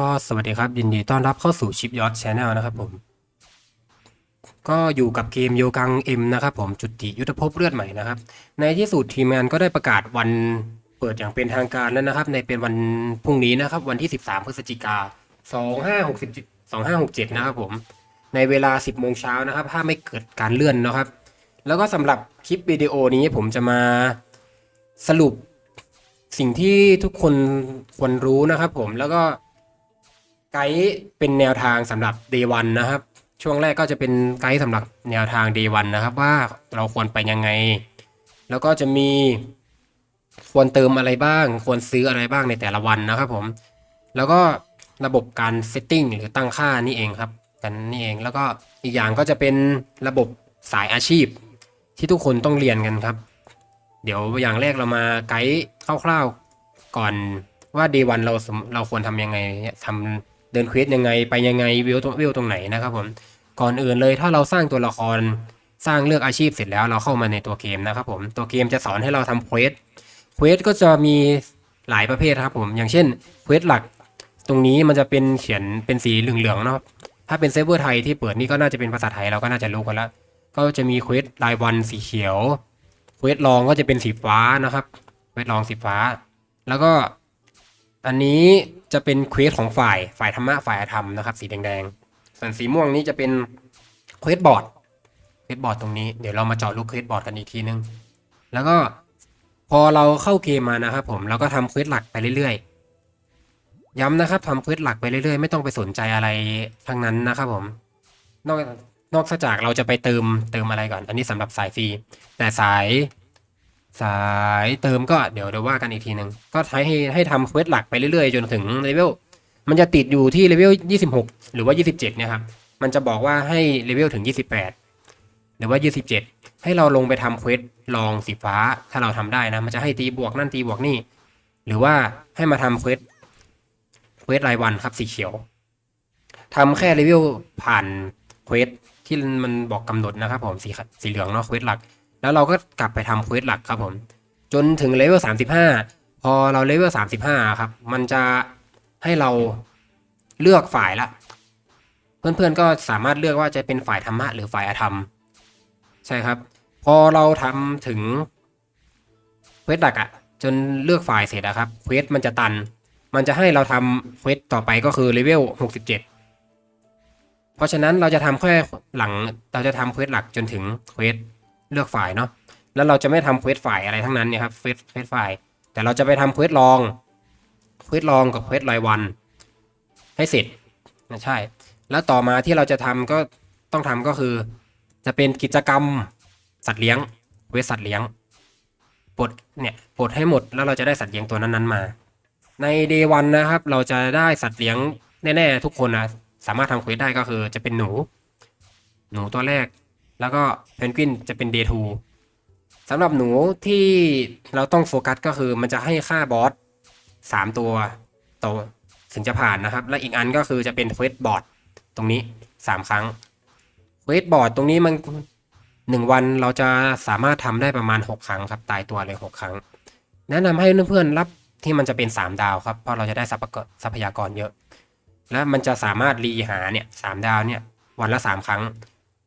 ก็สวัสดีครับยินดีต้อนรับเข้าสู่ชิปยอดชาแนลนะครับผมก็อยู่กับเกมโยกังเอ็มนะครับผมจุติยุทธภพเลือดใหม่นะครับ ในที่สุดทีมงานก็ได้ประกาศวันเปิดอย่างเป็นทางการแล้วนะครับ ในเป็นวันพรุ่งนี้นะครับ วันที่ 13 พฤศจิกา2567 2567 นะครับผม ในเวลา 10โมงเช้านะครับ ถ้าไม่เกิดการเลื่อนนะครับ แล้วก็สำหรับคลิปวิดีโอนี้ผมจะมาสรุปสิ่งที่ทุกคนควรรู้นะครับผมแล้วก็ ไกด์เป็นแนวทางสำหรับ day one นะครับ ช่วงแรกก็จะเป็นไกด์สำหรับแนวทาง day one นะครับ ว่าเราควรไปยังไง แล้วก็จะมีควรเติมอะไรบ้าง ควรซื้ออะไรบ้างในแต่ละวันนะครับผม แล้วก็ระบบการ setting หรือตั้งค่านี่เองครับ กันนี่เอง แล้วก็อีกอย่างก็จะเป็นระบบสายอาชีพ ที่ทุกคนต้องเรียนกันครับ เดี๋ยวอย่างแรกเรามาไกด์คร่าวๆก่อนว่า day one เราเราควรทำยังไงทำ เดินเควสยังไงไปยังไงวิวตรงวิวตรงไหนนะครับผมก่อนอื่นเลยถ้าเราสร้างตัวละครสร้างเลือกอาชีพเสร็จแล้วเราเข้ามาในตัวเกมนะครับผมตัวเกมจะสอนให้เราทำเควสเควสก็จะมีหลายประเภทครับผมอย่างเช่นเควสหลักตรงนี้มันจะเป็นเขียนเป็นสีเหลืองๆเนาะถ้าเป็นเซิร์ฟเวอร์ไทยที่เปิดนี่ก็น่าจะเป็นภาษาไทยเราก็น่าจะรู้กันแล้วก็จะมีเควสรายวันสีเขียวเควสลองก็จะเป็นสีฟ้านะครับเควสลองสีฟ้า แล้วก็ อันนี้จะเป็นเควสของฝ่ายฝ่ายธรรมะฝ่ายธรรมนะครับ สีแดงๆ ส่วนสีม่วงนี้จะเป็นเควสบอร์ดเควสบอร์ดตรงนี้เดี๋ยวเรามาเจาะลูกเควสบอร์ดกันอีกทีนึง แล้วก็พอเราเข้าเกมมานะครับผมเราก็ทำเควสหลักไปเรื่อยๆ ย้ำนะครับทำเควสหลักไปเรื่อยๆ ไม่ต้องไปสนใจอะไรทั้งนั้นนะครับผมนอกนอกจากเราจะไปเติมเติมอะไรก่อน อันนี้สำหรับสายฟรีแต่สาย สายเติมก็เดี๋ยวเดี๋ยวว่ากันอีกทีหนึ่งก็ใช้ให้ให้ทำเควสหลักไปเรื่อยๆ จนถึงเลเวลมันจะติดอยู่ที่เลเวล26 หรือว่า 27เนี่ยครับมันจะบอกว่าให้เลเวลถึง 28 หรือว่า 27 ให้เราลงไปทำเควสลองสีฟ้าถ้าเราทำได้นะมันจะให้ตีบวกนั่นตีบวกนี่หรือว่าให้มาทำเควสเควสรายวันครับสีเขียวทำแค่เลเวลผ่านเควสที่มันบอกกำหนดนะครับผมสีสีเหลืองเนาะเควสหลัก แล้วเราก็กลับไปทำเควสหลักครับผม จนถึงเลเวล35 พอเราเลเวล35 ครับ มันจะให้เราเลือกฝ่ายละ เพื่อนๆก็สามารถเลือกว่าจะเป็นฝ่ายธรรมะหรือฝ่ายอธรรม ใช่ครับ พอเราทำถึงเควสหลักอะจนเลือกฝ่ายเสร็จอะครับเควสมันจะตัน มันจะให้เราทำเควสต่อไปก็คือเลเวล67 เพราะฉะนั้นเราจะทำแค่หลังเราจะทำเควสหลักจนถึงเควส เลือกฝ่ายเนาะแล้วเราจะไม่ทำเควสฝ่ายอะไรทั้งนั้นเนี่ยครับเควสเควสฝ่ายแต่เราจะไปทำเควสลองเควสลองกับเควสรายวัน ให้เสร็จนะใช่ แล้วต่อมาที่เราจะทำก็ต้องทำก็คือ จะเป็นกิจกรรมสัตว์เลี้ยงเควสสัตว์เลี้ยงปลดเนี่ยปลดให้หมดแล้วเราจะได้สัตว์เลี้ยงตัวนั้นๆมา ในเดวันนะครับ เราจะได้สัตว์เลี้ยงแน่ๆทุกคนนะสามารถทำเควสได้ก็คือจะเป็นหนู หนูตัวแรก แล้วก็เพนกวินจะเป็น day 2สำหรับหนูที่เราต้องโฟกัสก็คือมันจะให้ค่าบอสสามตัวโตวถึงจะผ่านนะครับ และอีกอันก็คือจะเป็นเควสบอร์ดตรงนี้สามครั้งเควสบอร์ดตรงนี้มันหนึ่งวันเราจะสามารถทำได้ประมาณหกครั้งครับตายตัวเลยหกครั้ง แนะนำให้เพื่อนๆรับที่มันจะเป็นสามดาวครับ เพราะเราจะได้ทรัพยากรเยอะ และมันจะสามารถรีหาเนี่ยสามดาวเนี่ยวันละสามครั้ง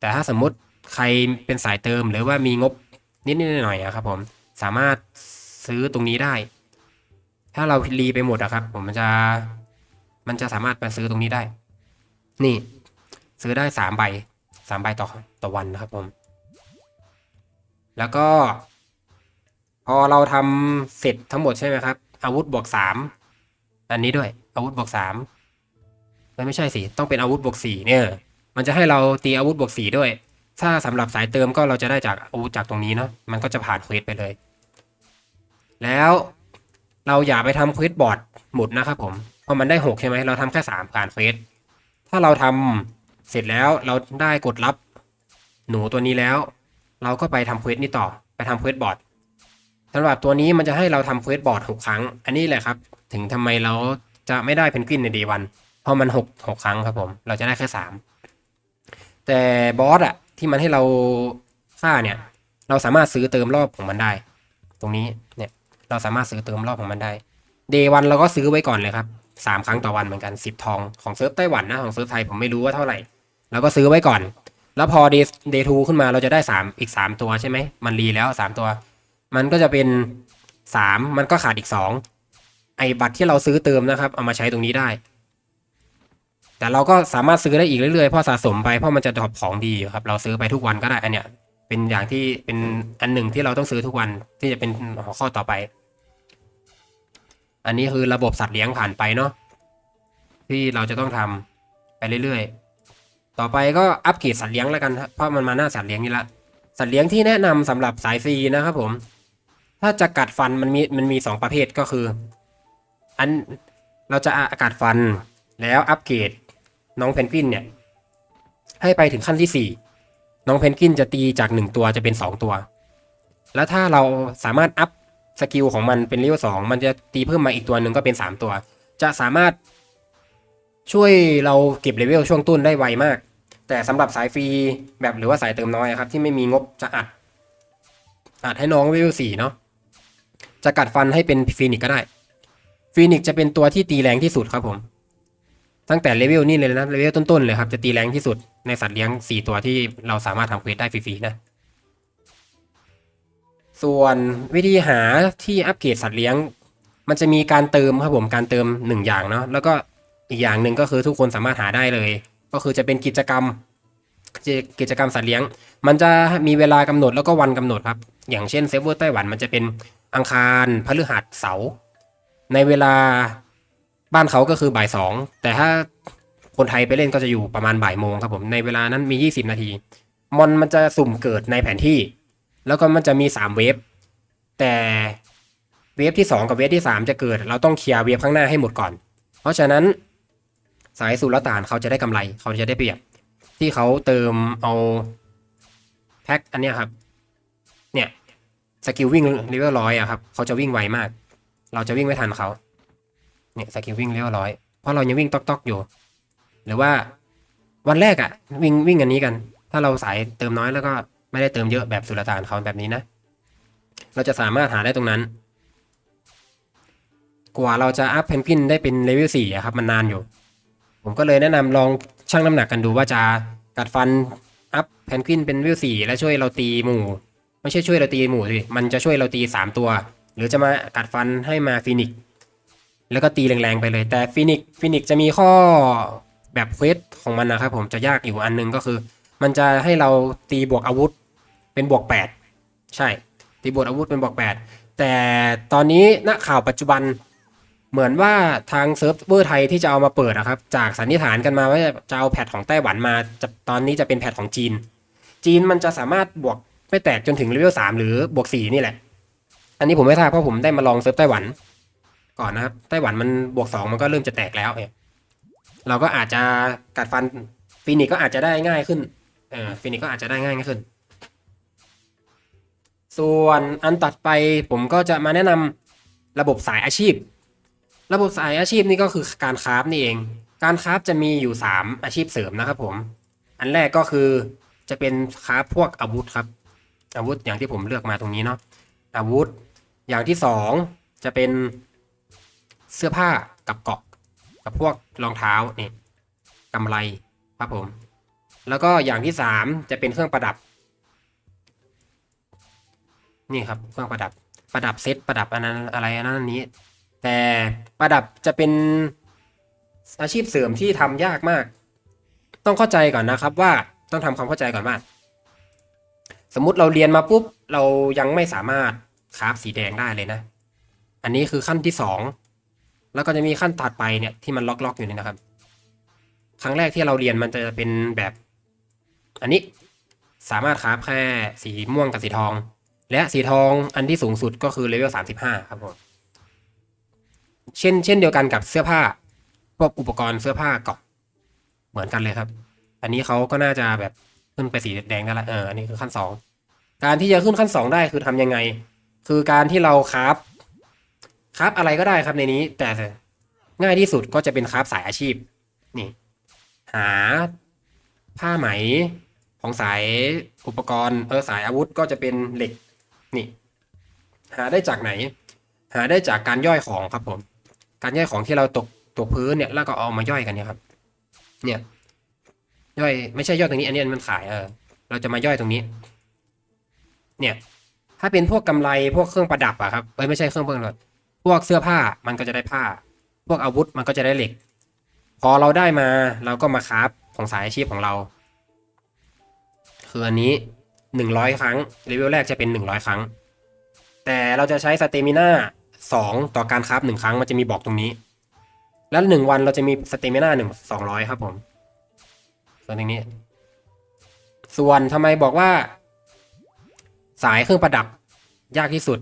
แต่ถ้าสมมติ ใครเป็นสายเติมหรือว่ามีงบนิดๆหน่อยๆอะครับผมสามารถซื้อตรงนี้ได้ ถ้าเรารีไปหมดอะครับ ผมมันจะมันจะสามารถไปซื้อตรงนี้ได้ นี่ ซื้อได้สามใบสามใบต่อต่อวันนะครับผม แล้วก็ พอเราทำเสร็จทั้งหมดใช่ไหมครับ อาวุธบวกสามอันนี้ด้วย อาวุธบวกสามไม่ใช่สิ ต้องเป็นอาวุธบวกสี่เนี่ย มันจะให้เราตีอาวุธบวกสี่ด้วย ถ้าสำหรับสายเติมก็เราจะได้จากอาวุธจากตรงนี้เนาะมันก็จะผ่านเควสไปเลย แล้วเราอย่าไปทำเควสบอร์ดหมดนะครับผมเพราะมันได้หกใช่ไหมเราทำแค่สามผ่านเควสถ้าเราทำเสร็จแล้วเราได้กดรับหนูตัวนี้แล้ว เราก็ไปทำเควสนี้ต่อไปทำเควสบอร์ดสำหรับตัวนี้มันจะให้เราทำเควสบอร์ดหกครั้ง อันนี้แหละครับ ถึงทำไมเราจะไม่ได้เพนกวินในเดวันเพราะมันหกหกครั้งครับผม เราจะได้แค่สามแต่บอสอะ ที่มันให้เราฆ่าเนี่ย เราสามารถซื้อเติมรอบของมันได้ ตรงนี้เนี่ยเราสามารถซื้อเติมรอบของมันได้เดวันเราก็ซื้อไว้ก่อนเลยครับสามครั้งต่อวันเหมือนกันสิบทองของเซิร์ฟไต้หวันนะของเซิร์ฟไทยผมไม่รู้ว่าเท่าไหร่แล้วก็ซื้อไว้ก่อน แล้วพอเดย์เดย์ทูขึ้นมาเราจะได้สามอีกสามตัวใช่ไหมมันรีแล้วสามตัว มันก็จะเป็นสามมันก็ขาดอีกสองไอ้บัตรที่เราซื้อเติมนะครับ เอามาใช้ตรงนี้ได้ แต่เราก็สามารถซื้อได้อีกเรื่อยๆเพราะสะสมไปเพราะมันจะดรอปของดีครับ เราซื้อไปทุกวันก็ได้อันเนี้ยเป็นอย่างที่เป็นอันหนึ่งที่เราต้องซื้อทุกวันที่จะเป็นหัวข้อต่อไป อันนี้คือระบบสัตว์เลี้ยงผ่านไปเนาะที่เราจะต้องทำไปเรื่อยๆ ต่อไปก็อัปเกรดสัตว์เลี้ยงแล้วกันเพราะมันมาหน้าสัตว์เลี้ยงนี่ละสัตว์เลี้ยงที่แนะนำสำหรับสายฟรีนะครับผม ถ้าจะกัดฟันมันมีมันมีสองประเภทก็คือ อันเราจะอากัดฟันแล้วอัปเกรด น้องเพนกวินเนี่ย ให้ไปถึงขั้นที่สี่น้องเพนกวินจะตีจากหนึ่งตัวจะเป็นสองตัว แล้วถ้าเราสามารถอัพสกิลของมันเป็นเลเวลสองมันจะตีเพิ่มมาอีกตัวหนึ่งก็เป็นสามตัว จะสามารถช่วยเราเก็บเลเวลช่วงต้นได้ไวมาก แต่สำหรับสายฟรีแบบหรือว่าสายเติมน้อยครับ ที่ไม่มีงบจะอัด อัดให้น้องเลเวลสี่เนาะจะกัดฟันให้เป็นฟีนิกก็ได้ฟีนิกจะเป็นตัวที่ตีแรงที่สุดครับผม ตั้งแต่เลเวลนี่เลยนะเลเวลต้นๆเลยครับ จะตีแรงที่สุดในสัตว์เลี้ยงสี่ตัวที่เราสามารถทำเควสได้ฟรีๆนะ ส่วนวิธีหาที่อัปเกรดสัตว์เลี้ยง มันจะมีการเติมครับผมการเติมหนึ่งอย่างเนาะแล้วก็อีกอย่างหนึ่งก็คือทุกคนสามารถหาได้เลย ก็คือจะเป็นกิจกรรมกิจกรรมสัตว์เลี้ยง มันจะมีเวลากำหนดแล้วก็วันกำหนดครับ อย่างเช่นเซิร์ฟเวอร์ไต้หวันมันจะเป็นอังคารพฤหัสเสาร์ในเวลา บ้านเขาก็คือบ่ายสองแต่ถ้าคนไทยไปเล่นก็จะอยู่ประมาณบ่ายโมงครับผมในเวลานั้นมี 20 นาที มอนมันจะสุ่มเกิดในแผนที่ แล้วก็มันจะมีสามเวฟแต่เวฟที่สองกับเวฟที่สามจะเกิด เราต้องเคลียร์เวฟข้างหน้าให้หมดก่อน เพราะฉะนั้นสายสุลต่านเขาจะได้กำไรเขาจะได้เปรียบ ที่เขาเติมเอาแพ็คอันเนี้ยครับ เนี่ยสกิลวิ่งเลเวลร้อยอะครับเขาจะวิ่งไวมาก เราจะวิ่งไม่ทันเขา เนี่ยสกิลวิ่งเลเวร้อยเพราะเรายังวิ่งตอกๆอยู่ หรือว่าวันแรกอะวิ่งวิ่งอันนี้กัน ถ้าเราสายเติมน้อยแล้วก็ไม่ได้เติมเยอะแบบสุลต่านเขาแบบนี้นะ เราจะสามารถหาได้ตรงนั้น กว่าเราจะอัพเพนกวินได้เป็นเลเวลสี่ครับมันนานอยู่ ผมก็เลยแนะนำลองชั่งน้ำหนักกันดูว่าจะกัดฟันอัพเพนกวินเป็นเลเวลสี่และช่วยเราตีหมู่ไม่ใช่ช่วยเราตีหมู่สิมันจะช่วยเราตีสามตัว หรือจะมากัดฟันให้มาฟินิก แล้วก็ตีแรงๆไปเลย แต่ฟินิกฟินิกจะมีข้อแบบเควสของมันนะครับผมจะยากอยู่อันหนึงก็คือ มันจะให้เราตีบวกอาวุธเป็นบวกแปดใช่ ตีบวกอาวุธเป็นบวกแปดแต่ตอนนี้ณข่าวปัจจุบันเหมือนว่าทางเซิร์ฟเวอร์ไทยที่จะเอามาเปิดนะครับ จากสันนิษฐานกันมาว่าจะเอาแพทของไต้หวันมาจะตอนนี้จะเป็นแพทของจีน จีนมันจะสามารถบวกไม่แตกจนถึงเลเวลสามหรือบวกสี่นี่แหละ อันนี้ผมไม่ทราบเพราะผมได้มาลองเซิร์ฟไต้หวัน ก่อนนะครับไต้หวันมันบวกสองมันก็เริ่มจะแตกแล้วเนี่ยเราก็อาจจะกัดฟันฟินิกก็อาจจะได้ง่ายขึ้นเออฟินิกก็อาจจะได้ง่ายขึ้น ส่วนอันตัดไปผมก็จะมาแนะนำระบบสายอาชีพ ระบบสายอาชีพนี่ก็คือการคราฟนี่เอง การคราฟจะมีอยู่ 3 อาชีพเสริมนะครับผม อันแรกก็คือจะเป็นคราฟพวกอาวุธครับ อาวุธอย่างที่ผมเลือกมาตรงนี้เนาะอาวุธอย่างที่สองจะเป็น เสื้อผ้ากับเกาะกับพวกรองเท้าเนี่ยกำไรครับผม แล้วก็อย่างที่สามจะเป็นเครื่องประดับ นี่ครับเครื่องประดับประดับเซตประดับอันนั้นอะไรอันนั้นนี้ แต่ประดับจะเป็นอาชีพเสริมที่ทำยากมาก ต้องเข้าใจก่อนนะครับว่าต้องทำความเข้าใจก่อนว่าสมมุติเราเรียนมาปุ๊บเรายังไม่สามารถคราฟสีแดงได้เลยนะ อันนี้คือขั้นที่สอง แล้วก็จะมีขั้นถัดไปเนี่ยที่มันล็อกๆอยู่นี่นะครับ ครั้งแรกที่เราเรียนมันจะเป็นแบบ อันนี้สามารถคราฟแค่สีม่วงกับสีทอง และสีทองอันที่สูงสุดก็คือเลเวลสามสิบห้าครับผมเช่น เช่นเดียวกันกับเสื้อผ้าพวกอุปกรณ์เสื้อผ้าเกาะเหมือนกันเลยครับ อันนี้เขาก็น่าจะแบบขึ้นไปสีแดงได้ละเอออันนี้คือขั้นสองการที่จะขึ้นขั้นสองได้คือทำยังไง คือการที่เราคราฟ คราฟอะไรก็ได้ครับในนี้ แต่ง่ายที่สุดก็จะเป็นคราฟสายอาชีพ นี่ หาผ้าไหมของสายอุปกรณ์เออสายอาวุธก็จะเป็นเหล็ก นี่ หาได้จากไหน หาได้จากการย่อยของครับผม การย่อยของที่เราตกตัวพื้นเนี่ยแล้วก็เอามาย่อยกันเนี่ยครับ เนี่ย ย่อยไม่ใช่ย่อยตรงนี้ อันนี้มันขายเออเราจะมาย่อยตรงนี้ เนี่ย ถ้าเป็นพวกกำไรพวกเครื่องประดับอะครับเอ้ยไม่ใช่เครื่องประดับ พวกเสื้อผ้ามันก็จะได้ผ้า พวกอาวุธมันก็จะได้เหล็ก พอเราได้มาเราก็มาคราฟของสายอาชีพของเรา คืออันนี้หนึ่งร้อยครั้งเลเวลแรกจะเป็นหนึ่งร้อยครั้ง แต่เราจะใช้สเตมิน่าสองต่อการคราฟหนึ่งครั้งมันจะมีบอกตรงนี้ แล้วหนึ่งวันเราจะมีสเตมิน่าหนึ่งสองร้อยครับผมส่วนตรงนี้ ส่วนทำไมบอกว่า สายเครื่องประดับยากที่สุด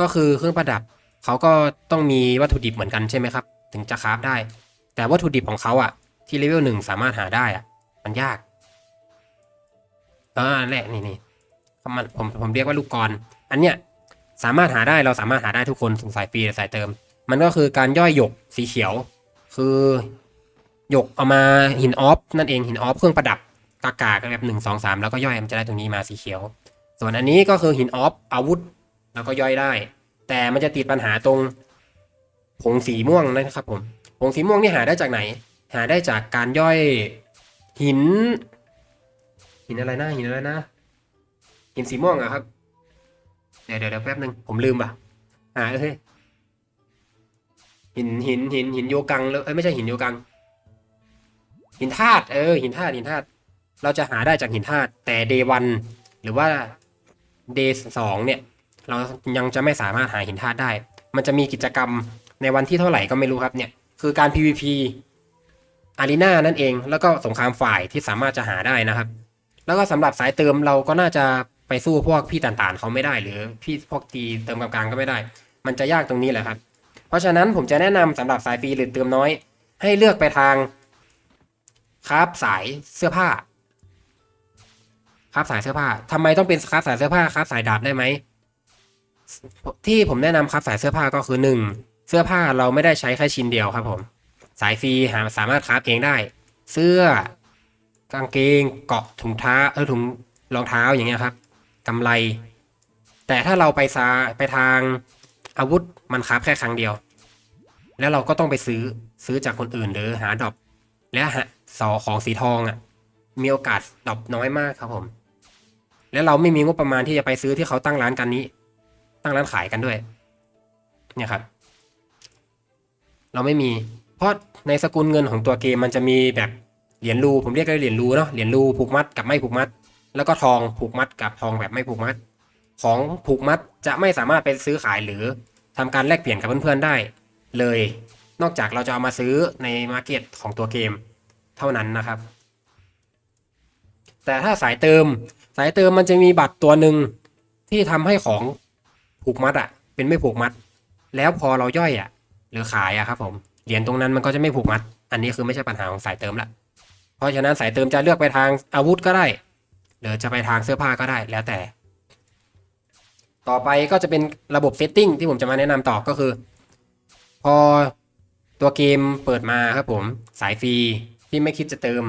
ก็คือเครื่องประดับ เขาก็ต้องมีวัตถุดิบเหมือนกันใช่ไหมครับ ถึงจะคราฟได้ แต่วัตถุดิบของเขาอะที่เลเวลหนึ่งสามารถหาได้อะมันยากอ่าแหละนี่นี่มันผมผมเรียกว่าลูกกรอันเนี้ยสามารถหาได้เราสามารถหาได้ทุกคนสงสายฟรีหรือสายเติม มันก็คือการย่อยหยกสีเขียว คือหยกเอามาหินออฟนั่นเองหินออฟเครื่องประดับกากากแบบหนึ่งสองสามแล้วก็ย่อยมันจะได้ตรงนี้มาสีเขียว ส่วนอันนี้ก็คือหินออฟอาวุธ แล้วก็ย่อยได้ แต่มันจะติดปัญหาตรงผงสีม่วงนะครับผมผงสีม่วงนี่หาได้จากไหน หาได้จากการย่อยหิน หินอะไรนะหินอะไรนะหินสีม่วงอะครับเดี๋ยวเดี๋ยวแป๊บนึงผมลืมป่ะอ่าเอ้ยหินหินหินหินโยกังเลยเอ้ยไม่ใช่หินโยกัง หินธาตุเออหินธาตุหินธาตุเราจะหาได้จากหินธาตุแต่เดวันหรือว่าเดสองเนี่ย เรายังจะไม่สามารถหาหินธาตุได้ มันจะมีกิจกรรมในวันที่เท่าไหร่ก็ไม่รู้ครับเนี่ยคือการ PVP อารีนานั่นเอง แล้วก็สงครามฝ่ายที่สามารถจะหาได้นะครับ แล้วก็สำหรับสายเติมเราก็น่าจะไปสู้พวกพี่ต่างๆเขาไม่ได้ หรือพี่พวกตีเติมกลางๆก็ไม่ได้ มันจะยากตรงนี้แหละครับ เพราะฉะนั้นผมจะแนะนำสำหรับสายฟรีหรือเติมน้อย ให้เลือกไปทางคราฟสายเสื้อผ้าคราฟสายเสื้อผ้าทำไมต้องเป็นคราฟสายเสื้อผ้าคราฟสายดาบได้ไหม ที่ผมแนะนำครับสายเสื้อผ้าก็คือหนึ่งเสื้อผ้าเราไม่ได้ใช้แค่ชิ้นเดียวครับผม สายฟรีหาสามารถคราฟเองได้ เสื้อกางเกงเกาะถุงเท้าเออถุงรองเท้าอย่างเงี้ยครับกำไร แต่ถ้าเราไปซาไปทางอาวุธมันคราฟแค่ครั้งเดียว แล้วเราก็ต้องไปซื้อซื้อจากคนอื่นหรือหาดรอปและหาสอของสีทองอะ มีโอกาสดรอปน้อยมากครับผม แล้วเราไม่มีงบประมาณที่จะไปซื้อที่เขาตั้งร้านกันนี้ ตั้งร้านขายกันด้วย เนี่ยครับ เราไม่มี เพราะในสกุลเงินของตัวเกมมันจะมีแบบเหรียญรูผมเรียกกันเหรียญรูเนาะเหรียญรูผูกมัดกับไม่ผูกมัด แล้วก็ทองผูกมัดกับทองแบบไม่ผูกมัด ของผูกมัดจะไม่สามารถไปซื้อขายหรือทำการแลกเปลี่ยนกับเพื่อนๆได้ เลย นอกจากเราจะเอามาซื้อในมาร์เก็ตของตัวเกม เท่านั้นนะครับ แต่ถ้าสายเติม สายเติมมันจะมีบัตรตัวหนึ่งที่ทำให้ของ ผูกมัดอะเป็นไม่ผูกมัด แล้วพอเราย่อยอะหรือขายอะครับผมเหรียญตรงนั้นมันก็จะไม่ผูกมัด อันนี้คือไม่ใช่ปัญหาของสายเติมละเพราะฉะนั้นสายเติมจะเลือกไปทางอาวุธก็ได้ หรือจะไปทางเสื้อผ้าก็ได้แล้วแต่ ต่อไปก็จะเป็นระบบเซตติ้งที่ผมจะมาแนะนำต่อก็คือ พอตัวเกมเปิดมาครับผมสายฟรีที่ไม่คิดจะเติม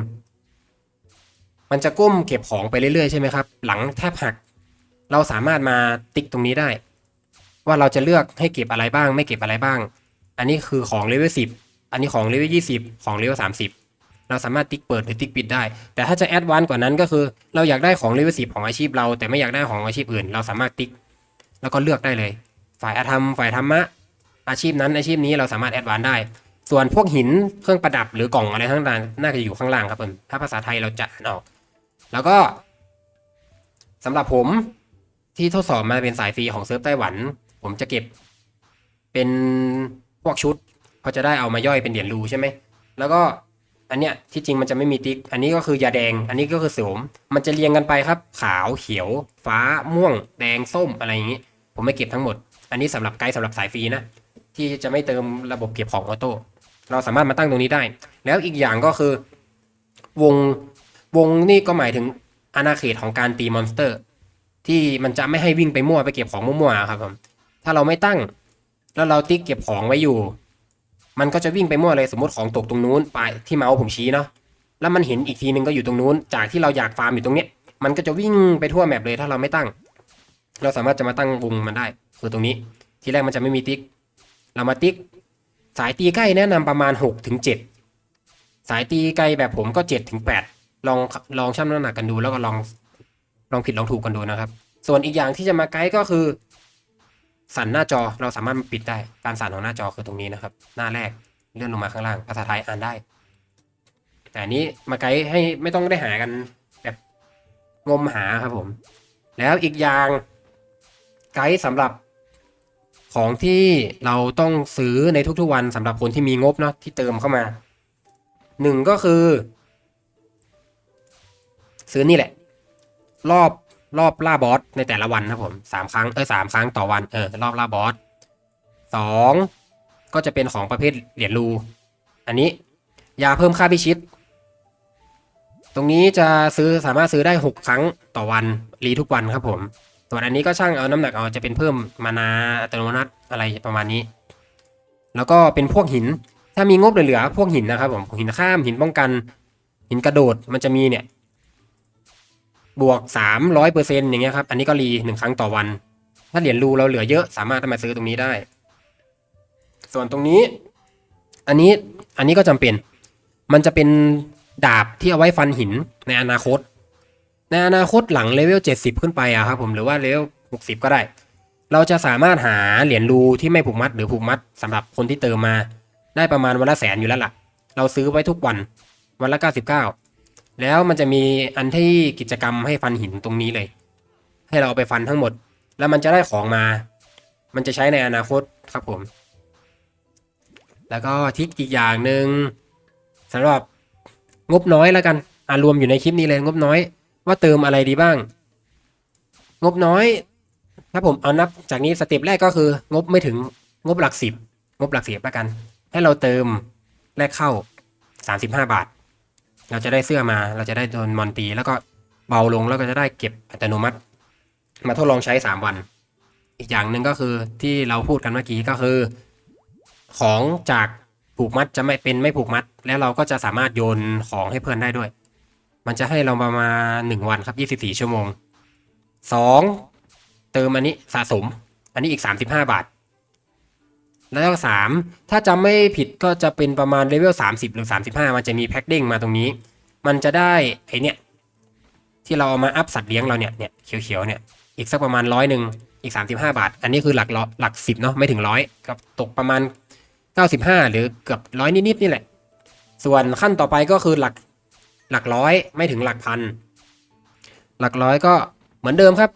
มันจะก้มเก็บของไปเรื่อยๆใช่ไหมครับ หลังแทบหัก เราสามารถมาติ๊กตรงนี้ได้ ว่าเราจะเลือกให้เก็บอะไรบ้าง ไม่เก็บอะไรบ้าง อันนี้คือของเลเวลสิบอันนี้ของเลเวลยี่สิบของเลเวลสามสิบเราสามารถติ๊กเปิดหรือติ๊กปิดได้ แต่ถ้าจะแอดวานซ์กว่านั้นก็คือ เราอยากได้ของเลเวลสิบของอาชีพเรา แต่ไม่อยากได้ของอาชีพอื่น เราสามารถติ๊ก แล้วก็เลือกได้เลย ฝ่ายอาธรรม ฝ่ายธรรมะ อาชีพนั้นอาชีพนี้เราสามารถแอดวานซ์ได้ ส่วนพวกหินเครื่องประดับหรือกล่องอะไรทั้งนั้นน่าจะอยู่ข้างล่างครับผมถ้าภาษาไทยเราจะอ่านออก แล้วก็สำหรับผมที่ทดสอบมาเป็นสายฟรีของเซิร์ฟไต้หวัน ผมจะเก็บเป็นพวกชุดเพราะจะได้เอามาย่อยเป็นเหรียญรูใช่ไหม แล้วก็อันเนี้ยที่จริงมันจะไม่มีติ๊ก อันนี้ก็คือยาแดง อันนี้ก็คือโสมมันจะเรียงกันไปครับ ขาวเขียว ฟ้าม่วง แดงส้มอะไรอย่างนี้ ผมไม่เก็บทั้งหมด อันนี้สำหรับไกด์สำหรับสายฟรีนะ ที่จะไม่เติมระบบเก็บของออโต้ เราสามารถมาตั้งตรงนี้ได้ แล้วอีกอย่างก็คือ วงวงนี่ก็หมายถึงอาณาเขตของการตีมอนสเตอร์ ที่มันจะไม่ให้วิ่งไปมั่วไปเก็บของมั่วๆครับผม ถ้าเราไม่ตั้ง แล้วเราติ๊กเก็บของไว้อยู่ มันก็จะวิ่งไปมั่วเลยสมมติของตกตรงนู้นไปที่เมาส์ผมชี้เนาะแล้วมันเห็นอีกทีนึงก็อยู่ตรงนู้น จากที่เราอยากฟาร์มอยู่ตรงเนี้ยมันก็จะวิ่งไปทั่วแมปเลยถ้าเราไม่ตั้ง เราสามารถจะมาตั้งวงมันได้ คือตรงนี้ ทีแรกมันจะไม่มีติ๊ก เรามาติ๊ก สายตีใกล้แนะนำประมาณหกถึงเจ็ดสายตีไกลแบบผมก็เจ็ดถึงแปดลองลองชั่งน้ำหนักกันดูแล้วก็ลองลองผิดลองถูกกันดูนะครับ ส่วนอีกอย่างที่จะมาไกด์ก็คือ สั่นหน้าจอเราสามารถปิดได้ การสั่นของหน้าจอคือตรงนี้นะครับ หน้าแรกเลื่อนลงมาข้างล่าง ภาษาไทยอ่านได้ แต่อันนี้มาไกด์ให้ไม่ต้องได้หากันแบบงมหาครับผม แล้วอีกอย่างไกด์สำหรับของที่เราต้องซื้อในทุกๆวันสำหรับคนที่มีงบเนาะที่เติมเข้ามาหนึ่งก็คือ ซื้อนี่แหละ รอบ รอบล่าบอสในแต่ละวันครับผมสามครั้งเออสามครั้งต่อวันเออรอบล่าบอสสองก็จะเป็นของประเภทเหรียญรู อันนี้ยาเพิ่มค่าพิชิต ตรงนี้จะซื้อสามารถซื้อได้หกครั้งต่อวันรีทุกวันครับผมส่วนอันนี้ก็ช่างเอาน้ำหนักเอาจะเป็นเพิ่มมานาอัตโนมัติอะไรประมาณนี้ แล้วก็เป็นพวกหินถ้ามีงบเหลือๆพวกหินนะครับผมหินข้ามหินป้องกัน หินกระโดดมันจะมีเนี่ย บวกสามร้อยเปอร์เซ็นต์อย่างเงี้ยครับ อันนี้ก็รีหนึ่งครั้งต่อวัน ถ้าเหรียญรูเราเหลือเยอะสามารถเอามาซื้อตรงนี้ได้ ส่วนตรงนี้ อันนี้อันนี้ก็จำเป็น มันจะเป็นดาบที่เอาไว้ฟันหินในอนาคต ในอนาคตหลังเลเวล70ขึ้นไปอะครับผมหรือว่าเลเวล60ก็ได้ เราจะสามารถหาเหรียญรูที่ไม่ผูกมัดหรือผูกมัดสำหรับคนที่เติมมา ได้ประมาณวันละแสนอยู่แล้วล่ะ เราซื้อไว้ทุกวันวันละ99 แล้วมันจะมีอันที่กิจกรรมให้ฟันหินตรงนี้เลย ให้เราเอาไปฟันทั้งหมด แล้วมันจะได้ของมา มันจะใช้ในอนาคตครับผม แล้วก็ทริกอีกอย่างหนึ่งสำหรับงบน้อยแล้วกันอ่ารวมอยู่ในคลิปนี้เลยงบน้อย ว่าเติมอะไรดีบ้าง งบน้อยถ้าผมเอานับจากนี้สเต็ปแรกก็คือ งบไม่ถึงงบหลักสิบงบหลักสิบแล้วกัน ให้เราเติมแรกเข้าสามสิบห้าบาท เราจะได้เสื้อมา เราจะได้โดนมอนตี แล้วก็เบาลงแล้วก็จะได้เก็บอัตโนมัติ มาทดลองใช้สามวัน อีกอย่างหนึ่งก็คือที่เราพูดกันเมื่อกี้ก็คือ ของจากผูกมัดจะไม่เป็นไม่ผูกมัด แล้วเราก็จะสามารถโยนของให้เพื่อนได้ด้วย มันจะให้เราประมาณหนึ่งวันครับยี่สิบสี่ชั่วโมงสองเติมอันนี้สะสม อันนี้อีกสามสิบห้าบาท แล้วก็สามถ้าจำไม่ผิดก็จะเป็นประมาณเลเวลสามสิบหรือสามสิบห้ามันจะมีแพ็คเด้งมาตรงนี้ มันจะได้ไอเนี่ยที่เราเอามาอัพสัตว์เลี้ยงเราเนี่ยเนี่ยเขียวๆเนี่ยอีกสักประมาณร้อยหนึ่งอีกสามสิบห้าบาท อันนี้คือหลักหลักสิบเนาะไม่ถึงร้อยกับตกประมาณเก้าสิบห้าหรือเกือบร้อยนิดๆนี่แหละ ส่วนขั้นต่อไปก็คือหลักหลักร้อยไม่ถึงหลักพันหลักร้อยก็เหมือนเดิมครับ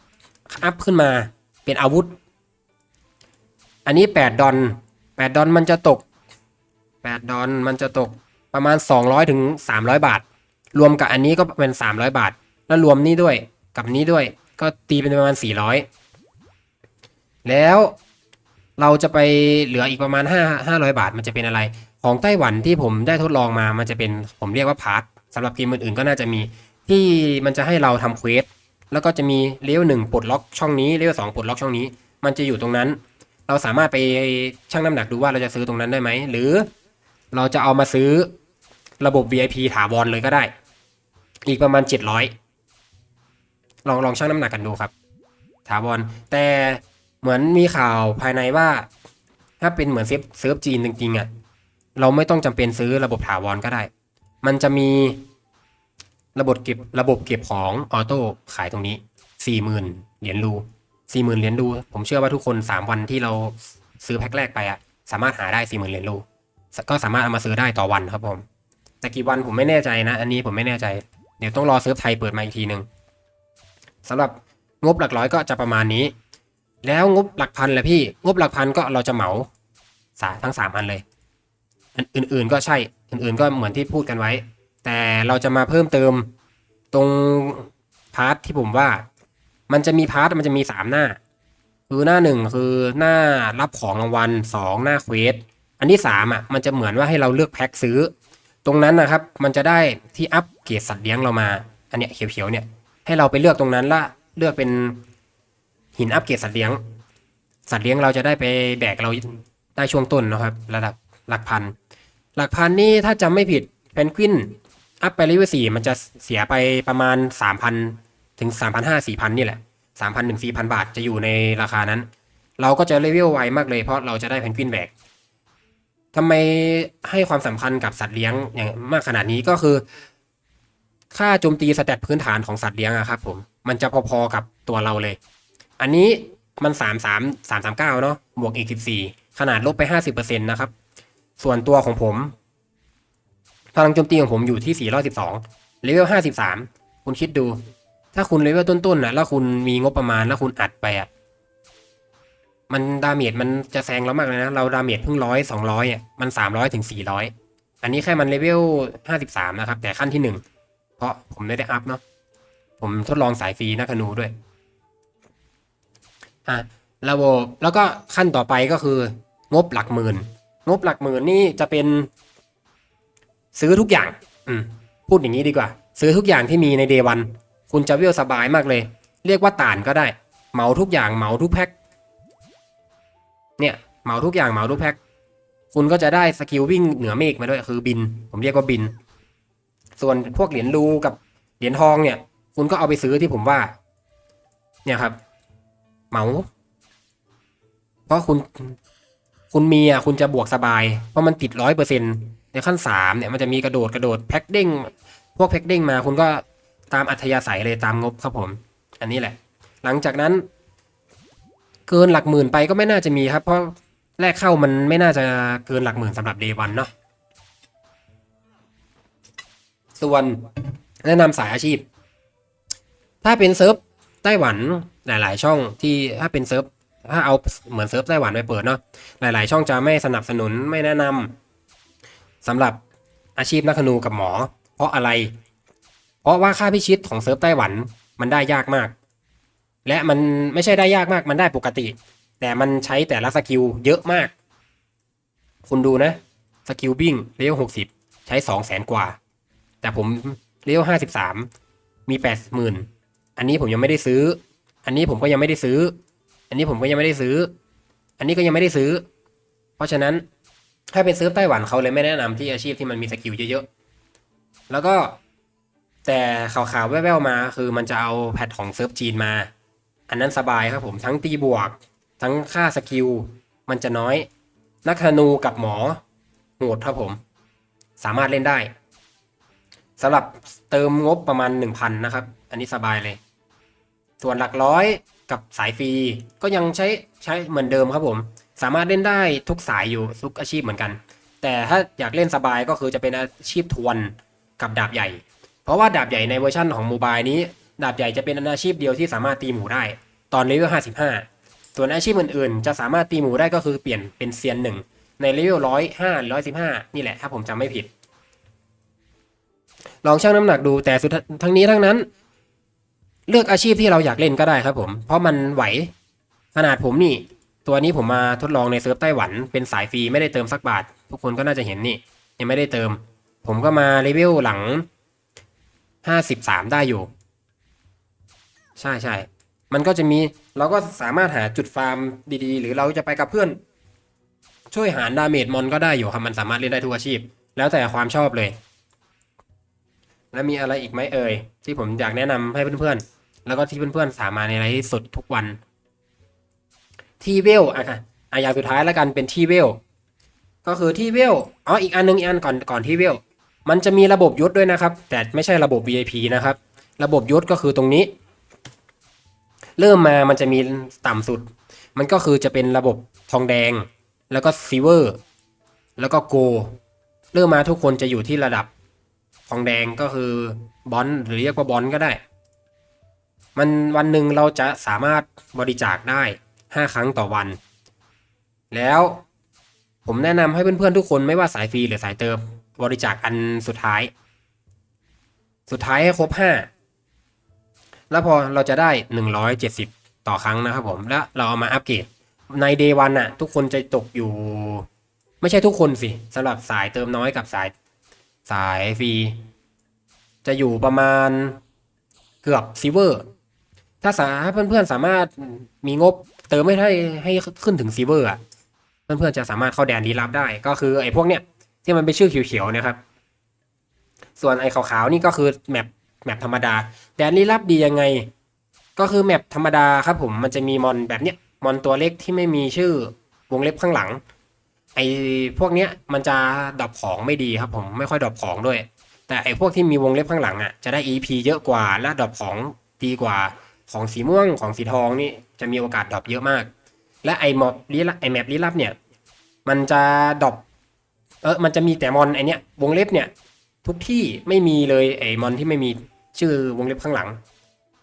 อัพขึ้นมาเป็นอาวุธ อันนี้แปดดอน แปดอนมันจะตกแปดอนมันจะตกประมาณสองร้อยถึงสามร้อยบาท รวมกับอันนี้ก็เป็นสามร้อยบาท แล้วรวมนี้ด้วยกับนี้ด้วยก็ตีเป็นประมาณสี่ร้อยแล้วเราจะไปเหลืออีกประมาณห้าห้าร้อยบาทมันจะเป็นอะไร ของไต้หวันที่ผมได้ทดลองมามันจะเป็นผมเรียกว่าพาร์ทสำหรับเกมอื่นๆก็น่าจะมีที่มันจะให้เราทำเควสแล้วก็จะมีเลเวลหนึ่งปลดล็อกช่องนี้เลเวลสองปลดล็อกช่องนี้ มันจะอยู่ตรงนั้น เราสามารถไปชั่งน้ำหนักดูว่าเราจะซื้อตรงนั้นได้ไหม หรือเราจะเอามาซื้อระบบ VIP ถาวรเลยก็ได้ อีกประมาณ 700 ลองลองชั่งน้ำหนักกันดูครับ ถาวร แต่เหมือนมีข่าวภายในว่า ถ้าเป็นเหมือนเซิร์ฟเซิร์ฟจีนจริงๆอะเราไม่ต้องจำเป็นซื้อระบบถาวรก็ได้ มันจะมีระบบเก็บระบบเก็บของออโต้ขายตรงนี้สี่หมื่นเหรียญรู สี่หมื่นเหรียญรูผมเชื่อว่าทุกคนสามวันที่เราซื้อแพ็คแรกไปอะสามารถหาได้สี่หมื่นเหรียญรูก็สามารถเอามาซื้อได้ต่อวันครับผมแต่กี่วันผมไม่แน่ใจนะ อันนี้ผมไม่แน่ใจ เดี๋ยวต้องรอเซิร์ฟไทยเปิดมาอีกทีหนึ่งสำหรับงบหลักร้อยก็จะประมาณนี้ แล้วงบหลักพันแหละพี่ งบหลักพันก็เราจะเหมาสาทั้งสามอันเลยอันอื่น ๆก็ใช่อื่นๆ ก็เหมือนที่พูดกันไว้ แต่เราจะมาเพิ่มเติมตรงพาร์ทที่ผมว่า มันจะมีพาร์ทมันจะมีสามหน้า คือหน้าหนึ่งคือหน้ารับของรางวัลสองหน้าเควสอันที่สามอะมันจะเหมือนว่าให้เราเลือกแพ็คซื้อ ตรงนั้นนะครับ มันจะได้ที่อัปเกรดสัตว์เลี้ยงเรามา อันเนี้ยเขียวๆเนี่ย ให้เราไปเลือกตรงนั้นละเลือกเป็นหินอัปเกรดสัตว์เลี้ยง สัตว์เลี้ยงเราจะได้ไปแบกเราได้ช่วงต้นนะครับ ระดับหลักพัน หลักพันนี่ถ้าจำไม่ผิดเพนกวินอัพไปเลเวลสี่มันจะเสียไปประมาณสามพัน ถึงสามพันห้าสี่พันนี่แหละสามพันถึงสี่พันบาทจะอยู่ในราคานั้น เราก็จะเลเวลไวมากเลยเพราะเราจะได้เพนกวินแบกทำไมให้ความสำคัญกับสัตว์เลี้ยงอย่างมากขนาดนี้ก็คือ ค่าโจมตีสแตทพื้นฐานของสัตว์เลี้ยงอะครับผมมันจะพอๆกับตัวเราเลย อันนี้มันสามสามสามสามเก้าเนาะบวกอีกสิบสี่ขนาดลบไปห้าสิบเปอร์เซ็นต์นะครับ ส่วนตัวของผม พลังโจมตีของผมอยู่ที่สี่ร้อยสิบสองเลเวลห้าสิบสามคุณคิดดู ถ้าคุณเลเวลต้นๆนะแล้วคุณมีงบประมาณแล้วคุณอัดไปอะมันดาเมจมันจะแซงเรามากเลยนะ เราดาเมจเพิ่งร้อยสองร้อยอะมันสามร้อยถึงสี่ร้อยอันนี้แค่มันเลเวลห้าสิบสามนะครับ แต่ขั้นที่หนึ่งเพราะผมไม่ได้อัพเนาะผมทดลองสายฟรีนักธนูด้วยอะระบบแล้วก็ขั้นต่อไปก็คือ งบหลักหมื่น งบหลักหมื่นนี่จะเป็น ซื้อทุกอย่าง อืมพูดอย่างนี้ดีกว่า ซื้อทุกอย่างที่มีในเดวัน คุณจะเวลสบายมากเลย เรียกว่าต่านก็ได้ เหมาทุกอย่างเหมาทุกแพ็คเนี่ยเหมาทุกอย่างเหมาทุกแพ็คคุณก็จะได้สกิลวิ่งเหนือเมฆมาด้วยคือบิน ผมเรียกว่าบิน ส่วนพวกเหรียญรูกับเหรียญทองเนี่ย คุณก็เอาไปซื้อที่ผมว่า เนี่ยครับ เหมา เพราะคุณคุณมีอะคุณจะบวกสบาย เพราะมันติดร้อยเปอร์เซ็นในขั้นสามเนี่ยมันจะมีกระโดดกระโดดแพ็คเด้งพวกแพ็คเด้งมาคุณก็ ตามอัธยาศัยเลยตามงบครับผม อันนี้แหละ หลังจากนั้น เกินหลักหมื่นไปก็ไม่น่าจะมีครับ เพราะแรกเข้ามันไม่น่าจะเกินหลักหมื่นสำหรับเดวันเนาะส่วนแนะนำสายอาชีพ ถ้าเป็นเซิร์ฟไต้หวันหลาย ๆ ช่องที่ถ้าเป็นเซิร์ฟถ้าเอาเหมือนเซิร์ฟไต้หวันไปเปิดเนาะหลาย ๆ ช่องจะไม่สนับสนุนไม่แนะนำสำหรับอาชีพนักธนูกับหมอ เพราะอะไร ราะว่าค่าพิชิตของเซิร์ฟไต้หวันมันได้ยากมาก และมันไม่ใช่ได้ยากมากมันได้ปกติ แต่มันใช้แต่ละสกิลเยอะมาก คุณดูนะสกิลบิ้งเลเวลหกสิบใช้สองแสนกว่า แต่ผมเลเวลห้าสิบสามมีแปดหมื่นอันนี้ผมยังไม่ได้ซื้อ อันนี้ผมก็ยังไม่ได้ซื้อ อันนี้ผมก็ยังไม่ได้ซื้อ อันนี้ก็ยังไม่ได้ซื้อ เพราะฉะนั้นถ้าเป็นเซิร์ฟไต้หวันเขาเลยไม่แนะนำที่อาชีพที่มันมีสกิลเยอะๆแล้วก็ แต่ข่าวๆแว่วๆมา คือมันจะเอาแพทของเซิร์ฟจีนมา อันนั้นสบายครับผมทั้งตีบวก ทั้งค่าสกิล มันจะน้อย นักธนูกับหมอโหดครับผม สามารถเล่นได้สำหรับเติมงบประมาณ 1,000 นะครับ อันนี้สบายเลย ส่วนหลักร้อยกับสายฟรีก็ยังใช้ใช้เหมือนเดิมครับผม สามารถเล่นได้ทุกสายอยู่ทุกอาชีพเหมือนกัน แต่ถ้าอยากเล่นสบายก็คือจะเป็นอาชีพทวนกับดาบใหญ่ เพราะว่าดาบใหญ่ในเวอร์ชันของโมบายนี้ ดาบใหญ่จะเป็นอาชีพเดียวที่สามารถตีหมูได้ ตอนเลเวล55 ส่วนอาชีพอื่นๆ จะสามารถตีหมูได้ก็คือเปลี่ยนเป็นเซียนหนึ่งในเลเวลร้อยห้าร้อยสิบห้านี่แหละถ้าผมจำไม่ผิด ลองชั่งน้ำหนักดูแต่สุดทั้งนี้ทั้งนั้น เลือกอาชีพที่เราอยากเล่นก็ได้ครับผม เพราะมันไหวขนาดผมนี่ ตัวนี้ผมมาทดลองในเซิร์ฟไต้หวัน เป็นสายฟรีไม่ได้เติมสักบาท ทุกคนก็น่าจะเห็นนี่ ยังไม่ได้เติม ผมก็มาเลเวลหลัง ห้าสิบสามได้อยู่ ใช่ใช่มันก็จะมีเราก็สามารถหาจุดฟาร์มดีๆ หรือเราจะไปกับเพื่อน ช่วยหารดาเมจมอนก็ได้อยู่ครับมันสามารถเล่นได้ทุกอาชีพ แล้วแต่ความชอบเลย แล้วมีอะไรอีกไหมเอ่ยที่ผมอยากแนะนำให้เพื่อนๆ แล้วก็ที่เพื่อนๆสามารถในไลฟ์สดทุกวัน ที่เวลอะค่ะอะอย่างสุดท้ายแล้วกันเป็นที่เวลก็คือที่เวลอ๋ออีกอันนึงอีกอันก่อนก่อนที่เวล มันจะมีระบบยศด้วยนะครับ แต่ไม่ใช่ระบบ VIP นะครับ ระบบยศก็คือตรงนี้ เริ่มมามันจะมีต่ำสุด มันก็คือจะเป็นระบบทองแดง แล้วก็ซิเวอร์ แล้วก็โก เริ่มมาทุกคนจะอยู่ที่ระดับทองแดงก็คือบอลหรือเรียกว่าบอลก็ได้ มันวันหนึ่งเราจะสามารถบริจาคได้ 5 ครั้งต่อวัน แล้วผมแนะนำให้เพื่อนๆทุกคนไม่ว่าสายฟรีหรือสายเติม บริจาคอันสุดท้าย สุดท้ายให้ครบ5แล้วพอเราจะได้170ต่อครั้งนะครับผมแล้วเราเอามาอัปเกรดในเดวันอะทุกคนจะตกอยู่ ไม่ใช่ทุกคนสิสำหรับสายเติมน้อยกับสายสายฟรี จะอยู่ประมาณเกือบซิเวอร์ถ้าสาเพื่อนๆสามารถมีงบเติมไม่ให้ให้ขึ้นถึงซิเวอร์อะเพื่อนๆจะสามารถเข้าแดนลี้ลับได้ ก็คือไอ้พวกเนี้ย ที่มันเป็นชื่อเขียวๆเนะครับ ส่วนไอ้ขาวๆนี่ก็คือแมปแมปธรรมดา แดนลี้ลับดียังไง ก็คือแมปธรรมดาครับผมมันจะมีมอนแบบเนี้ยมอนตัวเล็กที่ไม่มีชื่อวงเล็บข้างหลัง ไอ้พวกเนี้ยมันจะดรอปของไม่ดีครับผมไม่ค่อยดรอปของด้วย แต่ไอ้พวกที่มีวงเล็บข้างหลังอะจะได้ EP เยอะกว่าและดรอปของดีกว่าของสีม่วงของสีทองนี่จะมีโอกาสดรอปเยอะมาก และไอ้มอบลี้ลับไอ้แมปลี้ลับเนี่ย มันจะดรอป เออมันจะมีแต่มอนไอเนี้ยวงเล็บเนี่ย ทุกที่ไม่มีเลยไอ้มอนที่ไม่มีชื่อวงเล็บข้างหลัง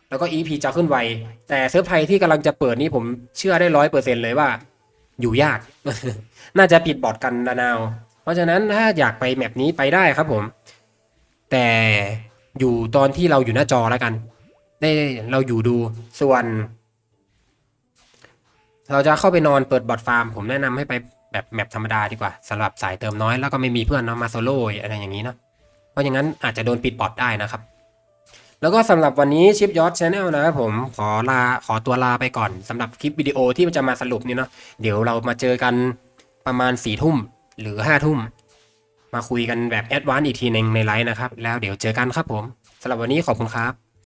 แล้วก็ EP จะขึ้นไว แต่เซิร์ฟไทยที่กำลังจะเปิดนี่ผมเชื่อได้ร้อยเปอร์เซ็นเลยว่า อยู่ยาก น่าจะปิดบอร์ดกันระนาว เพราะฉะนั้นถ้าอยากไปแมปนี้ไปได้ครับผม แต่อยู่ตอนที่เราอยู่หน้าจอแล้วกัน ได้เราอยู่ดูส่วน เราจะเข้าไปนอนเปิดบอร์ดฟาร์ม ผมแนะนำให้ไป แบบแมปธรรมดาดีกว่าสำหรับสายเติมน้อยแล้วก็ไม่มีเพื่อนเนาะมาโซโล่อะไรอย่างนี้เนาะเพราะอย่างนั้นอาจจะโดนปิดบอร์ดได้นะครับ แล้วก็สำหรับวันนี้ชิปยอ t ช n แนลนะครับผมขอลาขอตัวลาไปก่อนสำหรับคลิปวิดีโอที่จะมาสรุปนี่เนาะเดี๋ยวเรามาเจอกันประมาณสี่ทุ่มหรือห้าทุ่มมาคุยกันแบบแอดวานซ์อีกทีหนึ่งในไลฟ์นะครับ แล้วเดี๋ยวเจอกันครับผมสำหรับวันนี้ขอบคุณครับ